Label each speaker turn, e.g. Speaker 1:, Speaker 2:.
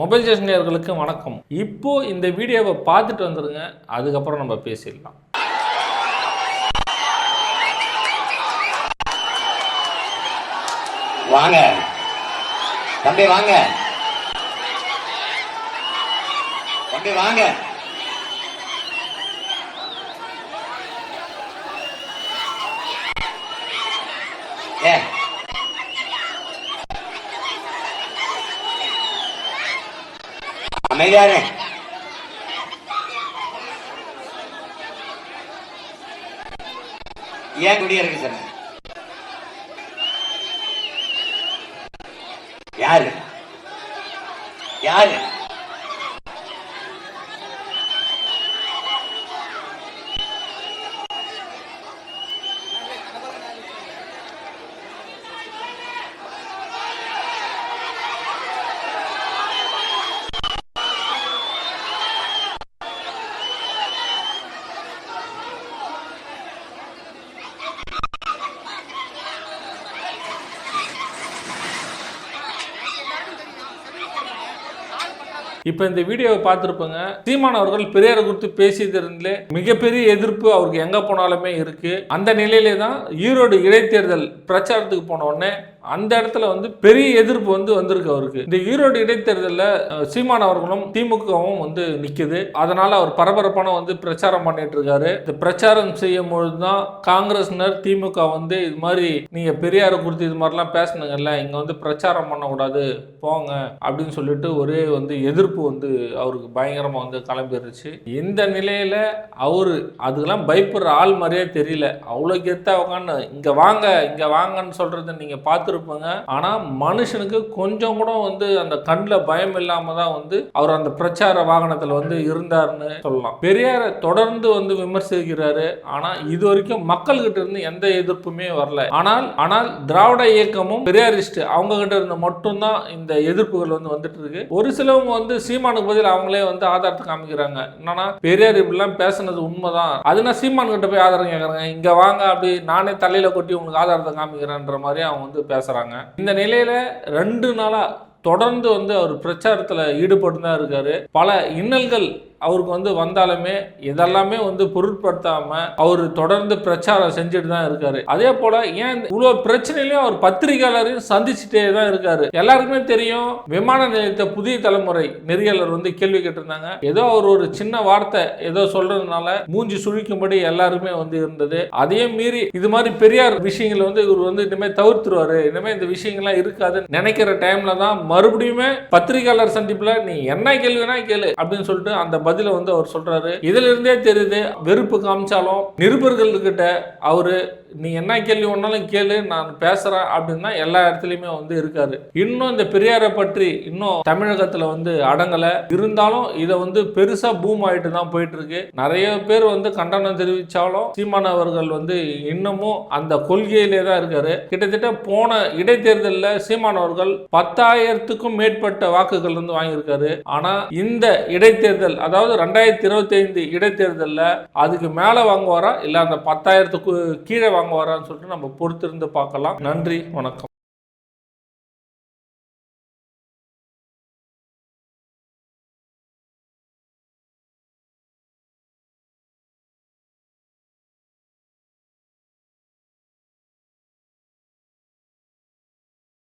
Speaker 1: Mobile station வணக்கம். இப்போ இந்த வீடியோவை பார்த்துட்டு வந்துருங்க அதுக்கப்புறம் நம்ம பேசிடலாம்.
Speaker 2: வாங்க. தம்பி வாங்க. தம்பி வாங்க. ஏ அமைதியாரு. ஏன் குடியிருக்கு சார் யாரு? யாரு?
Speaker 1: இப்போ இந்த வீடியோவை பார்த்துருப்போங்க. சீமான் அவர்கள் பெரியாரை குறித்து பேசியதிலிருந்தே மிகப்பெரிய எதிர்ப்பு அவருக்கு எங்கே போனாலுமே இருக்குது அந்த நிலையிலே தான் ஈரோடு இடைத்தேர்தல் பிரச்சாரத்துக்கு போன உடனே அந்த இடத்துல வந்து பெரிய எதிர்ப்பு வந்து வந்திருக்கு அவருக்கு. இந்த ஈரோடு இடைத்தேர்தலில் சீமான் அவர்களும் திமுகவும் வந்து நிற்குது அதனால அவர் பரபரப்பான வந்து பிரச்சாரம் பண்ணிட்டு இருக்காரு. இந்த பிரச்சாரம் செய்யும் பொழுது தான் காங்கிரஸ்னர் திமுக வந்து இது மாதிரி நீங்க பெரியாரை குறித்து இது மாதிரிலாம் பேசணுங்கல்ல இங்க வந்து பிரச்சாரம் பண்ணக்கூடாது போங்க அப்படின்னு சொல்லிட்டு ஒரே வந்து எதிர்ப்பு வந்து அவருக்கு பயங்கரமா வந்து கிளம்பிடுச்சு இந்த நிலையில அவரு அதுக்கெல்லாம் பயப்படுற ஆள் மாதிரியே தெரியல. அவ்வளோ கெத்தா உட்காந்து இங்க வாங்க இங்க வாங்கன்னு சொல்றதை நீங்க பார்த்துருப்பாங்க. ஆனால் மனுஷனுக்கு கொஞ்சம் கூட வந்து அந்த கண்ணில் பயம் இல்லாமல் தான் வந்து அவர் அந்த பிரச்சார வாகனத்தில் வந்து இருந்தாருன்னு சொல்லலாம். பெரியாரை தொடர்ந்து வந்து விமர்சிக்கிறாரு. ஆனால் இது வரைக்கும் மக்கள்கிட்ட இருந்து எந்த எதிர்ப்புமே வரல. ஆனால் ஆனால் திராவிட இயக்கமும் பெரியாரிஸ்ட் அவங்க கிட்ட இருந்து மட்டும்தான் இந்த எதிர்ப்புகள் வந்து வந்துட்டு இருக்கு. ஒரு சிலவங்க வந்து சீமானுக்கு பதில் அவங்களே வந்து ஆதாரத்தை காமிக்கிறாங்க. என்னன்னா பெரியார் இப்படிலாம் பேசுனது உண்மைதான். அதுனா சீமான் கிட்ட போய் ஆதாரம் கேட்குறாங்க இங்க வாங்க அப்படி நானே தலையில கொட்டி உங்களுக்கு ஆதாரத்தை காமிக்கிறேன்ற மாதிரி அவங்க வந்து பேசுகிறாங்க இந்த நிலையில் ரெண்டு நாளாக தொடர்ந்து வந்து அவர் பிரச்சாரத்தில் ஈடுபட்டு தான் இருக்காரு. பல இன்னல்கள் அவருக்கு வந்து வந்தாலுமே இதெல்லாமே வந்து பொருட்படுத்தாம அவர் தொடர்ந்து பிரச்சாரம் செஞ்சுட்டு தான் இருக்காரு. அதே போல ஏன் இவ்வளோ பிரச்சனையிலையும் அவர் பத்திரிகையாளரையும் சந்திச்சுட்டே தான் இருக்காரு. எல்லாருக்குமே தெரியும் விமான நிலையத்தை புதிய தலைமுறை நெறியாளர் வந்து கேள்வி கேட்டிருந்தாங்க. ஏதோ அவர் ஒரு சின்ன வார்த்தை ஏதோ சொல்றதுனால மூஞ்சி சுழிக்கும்படி எல்லாருமே வந்து இருந்தது. அதையும் மீறி இது மாதிரி பெரியார் விஷயங்களை வந்து இவர் வந்து இனிமேல் தவிர்த்துருவாரு. இனிமேல் இந்த விஷயங்கள்லாம் இருக்காதுன்னு நினைக்கிற டைம்ல தான் மறுபடியுமே பத்திரிகையாளர் சந்திப்புல நீ என்ன கேள்வினா கேளு அப்படின்னு சொல்லிட்டு அந்த பதில வந்து அவர் சொல்றாரு இதுல இருந்தே தெரியுது வெறுப்பு காமிச்சாலும் நிருபர்கள்கிட்ட அவரு நீ என்ன கேள்வி ஒன்னாலும் கேளு நான் பேசுறேன் அப்படின்னு எல்லா இடத்துலயுமே வந்து இருக்காரு. இன்னும் இந்த பெரியாரை பற்றி இன்னும் தமிழகத்துல வந்து அடங்கல. இருந்தாலும் இதை வந்து பெருசா பூம் ஆயிட்டு தான் போயிட்டு இருக்கு நிறைய பேர் வந்து கண்டனம் தெரிவிச்சாலும் சீமான் அவர்கள் வந்து இன்னமும் அந்த கொள்கையிலே தான் இருக்காரு. கிட்டத்தட்ட போன இடைத்தேர்தலில் சீமான் அவர்கள் பத்தாயிரத்துக்கும் மேற்பட்ட வாக்குகள் வந்து வாங்கியிருக்காரு. ஆனா இந்த இடைத்தேர்தல் அதாவது ரெண்டாயிரத்தி இருபத்தி ஐந்து இடைத்தேர்தலில் அதுக்கு மேலே வாங்குவாரா? இல்லை அந்த பத்தாயிரத்துக்கு கீழே வாங்குவாரான்னு சொல்லிட்டு நம்ம பொறுத்திருந்து பார்க்கலாம். நன்றி வணக்கம்.